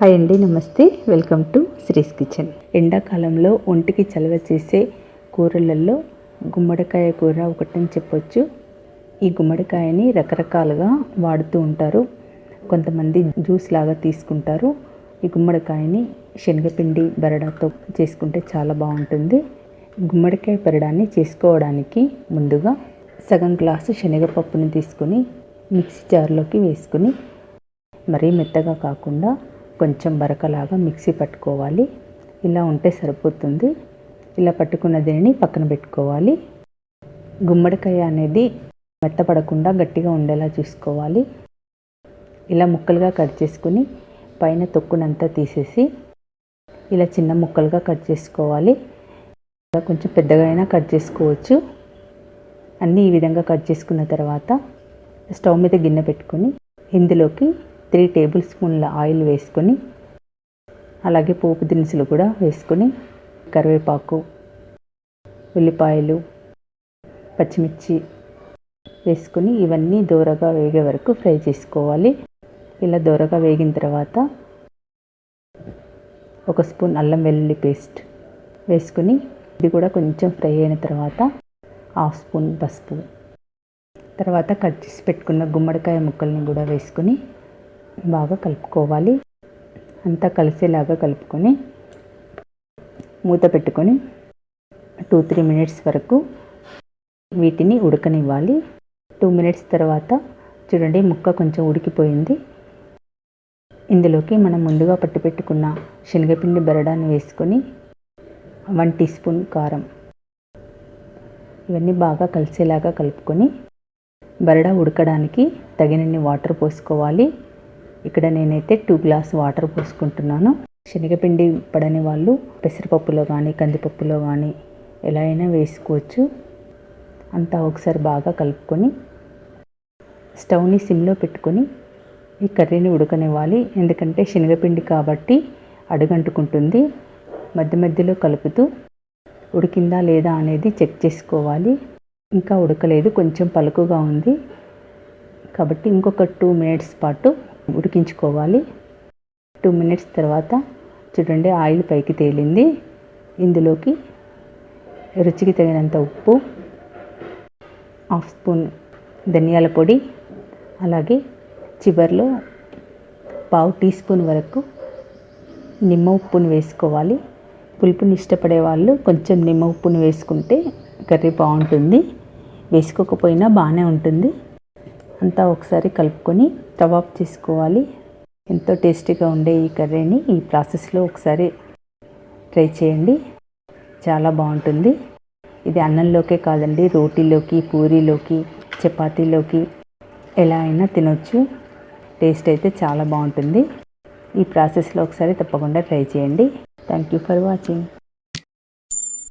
Hi అండి నమస్తే. Welcome to Sri's kitchen. ఎండాకాలంలో ఒంటికి చలవ చేసే కూరలలో గుమ్మడికాయ కూర ఒకటని చెప్పొచ్చు. ఈ గుమ్మడికాయని రకరకాలుగా వాడుతూ ఉంటారు. కొంతమంది జ్యూస్ లాగా తీసుకుంటారు. ఈ గుమ్మడికాయని శనగపిండి బెరడాతో చేసుకుంటే చాలా బాగుంటుంది. గుమ్మడికాయ బరడాన్ని చేసుకోవడానికి ముందుగా సగం గ్లాసు శనగపప్పుని తీసుకొని మిక్సీ జార్లోకి వేసుకుని మరీ మెత్తగా కాకుండా కొంచెం బరకలాగా మిక్సీ పట్టుకోవాలి. ఇలా ఉంటే సరిపోతుంది. ఇలా పట్టుకున్న దీనిని పక్కన పెట్టుకోవాలి. గుమ్మడికాయ అనేది మెత్తపడకుండా గట్టిగా ఉండేలా చూసుకోవాలి. ఇలా ముక్కలుగా కట్ చేసుకుని పైన తొక్కునంతా తీసేసి ఇలా చిన్న ముక్కలుగా కట్ చేసుకోవాలి. ఇలా కొంచెం పెద్దగా అయినా కట్ చేసుకోవచ్చు. అన్నీ ఈ విధంగా కట్ చేసుకున్న తర్వాత స్టవ్ మీద గిన్నె పెట్టుకొని ఇందులోకి త్రీ టేబుల్ స్పూన్ల ఆయిల్ వేసుకొని అలాగే పోపు దినుసులు కూడా వేసుకొని కరివేపాకు ఉల్లిపాయలు పచ్చిమిర్చి వేసుకొని ఇవన్నీ దూరగా వేగే వరకు ఫ్రై చేసుకోవాలి. ఇలా దూరగా వేగిన తర్వాత ఒక స్పూన్ అల్లం వెల్లుల్లి పేస్ట్ వేసుకొని ఇది కూడా కొంచెం ఫ్రై అయిన తర్వాత హాఫ్ స్పూన్ పసుపు. తర్వాత కట్ చేసి పెట్టుకున్న గుమ్మడికాయ ముక్కల్ని కూడా వేసుకొని బాగా కలుపుకోవాలి. అంతా కలిసేలాగా కలుపుకొని మూత పెట్టుకొని టూ త్రీ మినిట్స్ వరకు వీటిని ఉడకనివ్వాలి. టూ మినిట్స్ తర్వాత చూడండి ముక్క కొంచెం ఉడికిపోయింది. ఇందులోకి మనం ముందుగా పట్టి పెట్టుకున్న శనగపిండి బెరడాన్ని వేసుకొని వన్ టీ స్పూన్ కారం ఇవన్నీ బాగా కలిసేలాగా కలుపుకొని బరడా ఉడకడానికి తగినన్ని వాటర్ పోసుకోవాలి. ఇక్కడ నేనైతే టూ గ్లాస్ వాటర్ పోసుకుంటున్నాను. శనగపిండి పడని వాళ్ళు పెసరపప్పులో కానీ కందిపప్పులో కానీ ఎలా అయినా వేసుకోవచ్చు. అంతా ఒకసారి బాగా కలుపుకొని స్టవ్ని సిమ్లో పెట్టుకొని ఈ కర్రీని ఉడకనివ్వాలి. ఎందుకంటే శనగపిండి కాబట్టి అడుగంటుకుంటుంది. మధ్య మధ్యలో కలుపుతూ ఉడికిందా లేదా అనేది చెక్ చేసుకోవాలి. ఇంకా ఉడకలేదు కొంచెం పలుకుగా ఉంది. కాబట్టి ఇంకొక టూ మినిట్స్ పాటు ఉడికించుకోవాలి. టూ మినిట్స్ తర్వాత చూడండి ఆయిల్ పైకి తేలింది. ఇందులోకి రుచికి తగినంత ఉప్పు హాఫ్ స్పూన్ ధనియాల పొడి అలాగే చివరిలో పావు టీ స్పూన్ వరకు నిమ్మ ఉప్పును వేసుకోవాలి. పులుపుని ఇష్టపడే వాళ్ళు కొంచెం నిమ్మ ఉప్పును వేసుకుంటే కర్రీ బాగుంటుంది. వేసుకోకపోయినా బాగానే ఉంటుంది. అంతా ఒకసారి కలుపుకొని స్టవ్ ఆఫ్ చేసుకోవాలి. ఎంతో టేస్టీగా ఉండే ఈ కర్రీని ఈ ప్రాసెస్లో ఒకసారి ట్రై చేయండి. చాలా బాగుంటుంది. ఇది అన్నంలోకే కాదండి రోటీలోకి పూరీలోకి చపాతీలోకి ఎలా అయినా తినొచ్చు. టేస్ట్ అయితే చాలా బాగుంటుంది. ఈ ప్రాసెస్లో ఒకసారి తప్పకుండా ట్రై చేయండి. Thank you for watching.